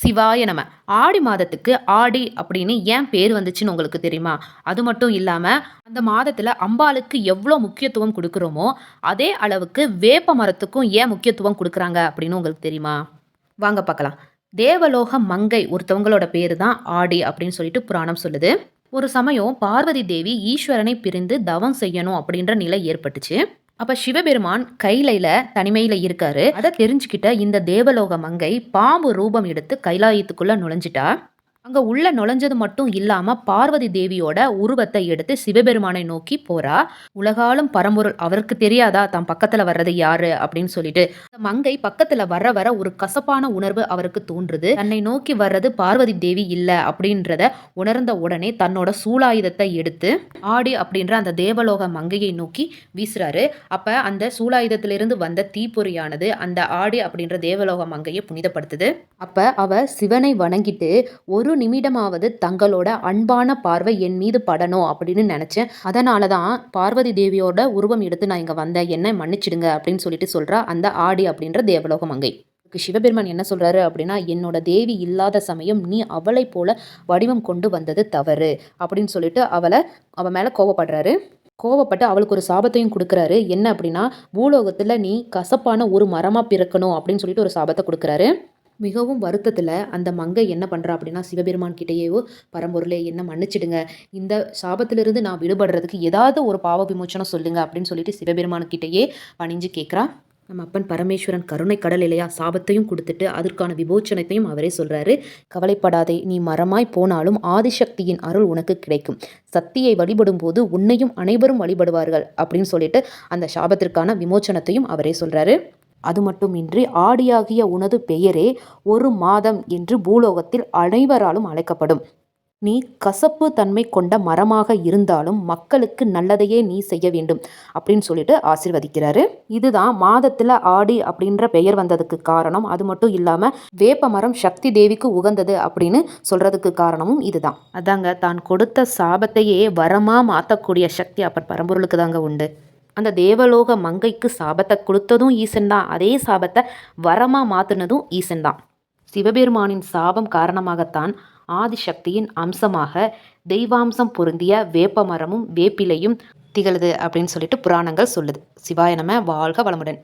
சிவாய நம. ஆடி மாதத்துக்கு ஆடி அப்படின்னு ஏன் பேர் வந்துச்சுன்னு உங்களுக்கு தெரியுமா? அது மட்டும் இல்லாமல் அந்த மாதத்தில் அம்பாளுக்கு எவ்வளோ முக்கியத்துவம் கொடுக்குறோமோ அதே அளவுக்கு வேப்ப மரத்துக்கும் ஏன் முக்கியத்துவம் கொடுக்குறாங்க அப்படின்னு உங்களுக்கு தெரியுமா? வாங்க பார்க்கலாம். தேவலோக மங்கை ஒருத்தவங்களோட பேர் தான் ஆடி அப்படின்னு சொல்லிட்டு புராணம் சொல்லுது. ஒரு சமயம் பார்வதி தேவி ஈஸ்வரனை பிரிந்து தவம் செய்யணும் அப்படின்ற நிலை ஏற்பட்டுச்சு. அப்ப சிவபெருமான் கைலையில தனிமையில இருக்காரு. அதை தெரிஞ்சுக்கிட்ட இந்த தேவலோக மங்கை பாம்பு ரூபம் எடுத்து கைலாயத்துக்குள்ள நுழைஞ்சிட்டா. அங்கே உள்ள நுழைஞ்சது மட்டும் இல்லாமல் பார்வதி தேவியோட உருவத்தை எடுத்து சிவபெருமானை நோக்கி போறா. உலகாலும் பரம்பொருள். அவருக்கு தெரியாதா? தான் பக்கத்தில் வர்றது யாரு? அப்படின்னு சொல்லிட்டு. மங்கை பக்கத்தில் வர வர ஒரு கசப்பான உணர்வு அவருக்கு தோன்றுது. தன்னை நோக்கி வர்றது பார்வதி தேவி இல்லை அப்படின்றத உணர்ந்த உடனே தன்னோட சூலாயுதத்தை எடுத்து ஆடி அப்படின்ற அந்த தேவலோக மங்கையை நோக்கி வீசுறாரு. அப்போ அந்த சூலாயுதத்திலிருந்து வந்த தீப்பொறியானது அந்த ஆடி அப்படின்ற தேவலோக மங்கையை புனிதப்படுத்துது. அப்போ அவ சிவனை வணங்கிட்டு ஒரு ஒரு நிமிடமாவது தங்களோட அன்பான பார்வை என் மீது படணும் அப்படின்னு நினச்சேன். அதனால தான் பார்வதி தேவியோட உருவம் எடுத்து நான் இங்கே வந்தேன். என்ன மன்னிச்சிடுங்க அப்படின்னு சொல்லிட்டு சொல்கிறா அந்த ஆடி அப்படின்ற தேவலோக மங்கை. சிவபெருமான் என்ன சொல்கிறாரு அப்படின்னா என்னோட தேவி இல்லாத சமயம் நீ அவளை போல வடிவம் கொண்டு வந்தது தவறு அப்படின்னு சொல்லிட்டு அவளை அவள் மேலே கோவப்படுறாரு. கோவப்பட்டு அவளுக்கு ஒரு சாபத்தையும் கொடுக்குறாரு. என்ன அப்படின்னா பூலோகத்தில் நீ கசப்பான ஒரு மரமாக பிறக்கணும் அப்படின்னு சொல்லிட்டு ஒரு சாபத்தை கொடுக்குறாரு. மிகவும் வருத்தத்தில் அந்த மங்கை என்ன பண்ணுறா அப்படின்னா சிவபெருமான் கிட்டேயோ பரம்பொருளே என்ன மன்னிச்சிடுங்க. இந்த சாபத்திலிருந்து நான் விடுபடுறதுக்கு ஏதாவது ஒரு பாவ விமோச்சனம் சொல்லுங்க அப்படின்னு சொல்லிட்டு சிவபெருமான்கிட்டேயே பணிஞ்சு கேட்குறா நம்ம அப்பன் பரமேஸ்வரன் கருணை கடல் இல்லையா? சாபத்தையும் கொடுத்துட்டு அதற்கான விமோச்சனத்தையும் அவரே சொல்கிறாரு கவலைப்படாதே நீ மரமாய் போனாலும் ஆதிசக்தியின் அருள் உனக்கு கிடைக்கும். சக்தியை வழிபடும் போது உன்னையும் அனைவரும் வழிபடுவார்கள் அப்படின்னு சொல்லிட்டு அந்த சாபத்திற்கான விமோச்சனத்தையும் அவரே சொல்கிறாரு அது மட்டுமின்றி ஆடியாகிய உனது பெயரே ஒரு மாதம் என்று பூலோகத்தில் அனைவராலும் அழைக்கப்படும். நீ கசப்பு தன்மை கொண்ட மரமாக இருந்தாலும் மக்களுக்கு நல்லதையே நீ செய்ய வேண்டும் அப்படின்னு சொல்லிட்டு ஆசிர்வதிக்கிறாரு. இதுதான் மாதத்தில் ஆடி அப்படின்ற பெயர் வந்ததுக்கு காரணம். அது மட்டும் இல்லாமல் வேப்ப மரம் சக்தி தேவிக்கு உகந்தது அப்படின்னு சொல்றதுக்கு காரணமும் இதுதான். அதாங்க தான் கொடுத்த சாபத்தையே வரமாக மாற்றக்கூடிய சக்தி அப்பர் பரம்பொருளுக்கு தாங்க உண்டு. அந்த தேவலோக மங்கைக்கு சாபத்தை கொடுத்ததும் ஈசன் தான். அதே சாபத்தை வரமாக மாற்றினதும் ஈசன் தான். சிவபெருமானின் சாபம் காரணமாகத்தான் ஆதிசக்தியின் அம்சமாக தெய்வாம்சம் பொருந்திய வேப்ப மரமும் வேப்பிலையும் திகழுது அப்படின்னு சொல்லிட்டு புராணங்கள் சொல்லுது. சிவாய வாழ்க வளமுடன்.